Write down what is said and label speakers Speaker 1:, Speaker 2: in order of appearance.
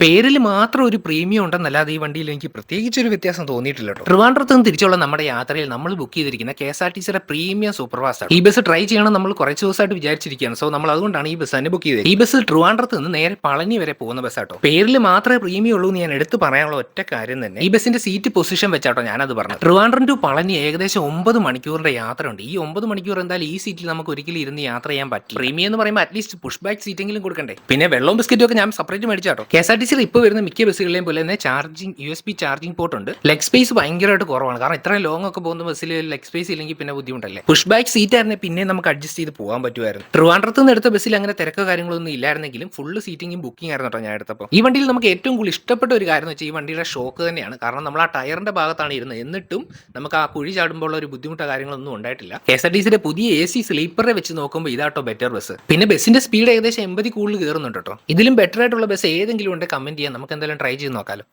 Speaker 1: പേരിൽ മാത്രം ഒരു പ്രീമിയം ഉണ്ടെന്നല്ലാതെ ഈ വണ്ടിയിൽ എനിക്ക് പ്രത്യേകിച്ച് ഒരു വ്യത്യാസം തോന്നിയിട്ടില്ല കേട്ടോ. ട്രിവാൻഡ്രത്ത് നിന്ന് തിരിച്ചുള്ള നമ്മുടെ യാത്രയിൽ നമ്മൾ ബുക്ക് ചെയ്തിരിക്കുന്ന കെ എസ് ആർ ടി സിയുടെ പ്രീമിയം സൂപ്പർ ഫാസ്റ്റ് ആണ്. ഈ ബസ് ട്രൈ ചെയ്യണം നമ്മൾ കുറച്ച് ദിവസമായിട്ട് വിചാരിച്ചിരിക്കുകയാണ്. സോ നമ്മൾ അതുകൊണ്ടാണ് ഈ ബസ് തന്നെ ബുക്ക് ചെയ്തത്. ഈ ബസ് ട്രിവാൻഡ്രത്ത് നിന്ന് നേരെ പളനി വരെ പോകുന്ന ബസ് ആട്ടോ. പേരിൽ മാത്രമേ പ്രീമിയം ഉള്ളൂ എന്ന് ഞാൻ എടുത്തു പറയാനുള്ള ഒറ്റ കാര്യം തന്നെ. ഈ ബസിന്റെ സീറ്റ് പൊസിഷൻ വെച്ചാട്ടോ ഞാനത് പറഞ്ഞു ട്രിവാൻഡ്രം ടു പളനി ഏകദേശം ഒമ്പത് മണിക്കൂറിന്റെ യാത്ര ഉണ്ട് ഈ ഒമ്പത് മണിക്കൂർ എന്തായാലും ഈ സീറ്റിൽ നമുക്ക് ഒരിക്കലും ഇരുന്ന് യാത്ര ചെയ്യാൻ പറ്റും പ്രീമിയം എന്ന് പറയുമ്പോൾ അറ്റ്ലീസ്റ്റ് പുഷ് ബാക്ക് സീറ്റെങ്കിലും കൊടുക്കണ്ടേ? പിന്നെ വെള്ളവും ബിസ്ക്കറ്റും ഒക്കെ ഞാൻ സെപ്പറേറ്റ് മേടിച്ചാട്ടോ. കെ എസ് ആർ ടി സിയിൽ ഇപ്പോൾ വരുന്ന മിക്ക ബസ്സുകളെയും പോലെ തന്നെ charging U S B charging port ഉണ്ട്. ലെഗ് സ്പേസ് ഭയങ്കരമായിട്ട് കുറവാണ്. കാരണം ഇത്രയും ലോങ് ഒക്കെ പോകുന്ന ബസ്സിൽ ലെഗ് സ്പേസ് ഇല്ലെങ്കിൽ പിന്നെ ബുദ്ധിമുട്ടല്ലേ? പുഷ് ബാക്ക് സീറ്റ് ആയിരുന്നെ പിന്നെ നമുക്ക് അഡ്ജസ്റ്റ് ചെയ്ത് പോകാൻ പറ്റുമായിരുന്നു. ട്രിവാൻഡ്രത്ത് നിന്ന് എടുത്ത ബസ്സിൽ അങ്ങനെ തിരക്കോ കാര്യങ്ങളൊന്നും ഇല്ലായിരുന്നെങ്കിലും ഫുള്ള് സീറ്റിംഗും ബുക്കിംഗ് ആയിരുന്നു കേട്ടോ ഞാൻ എടുത്തപ്പോൾ ഈ വണ്ടിയിൽ നമുക്ക് ഏറ്റവും കൂടുതൽ ഇഷ്ടപ്പെട്ട ഒരു കാര്യം എന്ന് വെച്ചാൽ ഈ വണ്ടിയുടെ ഷോക്ക് തന്നെയാണ്. കാരണം നമ്മൾ ആ ടയറിന്റെ ഭാഗത്താണ് ഇരുന്നത്. എന്നിട്ടും നമുക്ക് ആ കുഴി ചാടുമ്പോൾ ഒരു ബുദ്ധിമുട്ടോ കാര്യങ്ങളൊന്നും ഉണ്ടായിട്ടില്ല. കെ എസ് ആർ ടി സിയുടെ പുതിയ എ സി സ്ലീപ്പറെ വെച്ച് നോക്കുമ്പോൾ ഇതാട്ടോ ബെറ്റർ ബസ്. പിന്നെ ബസ്സിന്റെ സ്പീഡ് ഏകദേശം എൺപതി കൂടുതൽ കയറുന്നുണ്ട് കേട്ടോ. ഇതിലും ബെറ്റർ ആയിട്ടുള്ള ബസ് ഏതെങ്കിലും ഉണ്ടെങ്കിൽ കമന്റ് ചെയ്യാം. നമുക്ക് എന്തായാലും ട്രൈ ചെയ്ത് നോക്കാലോ.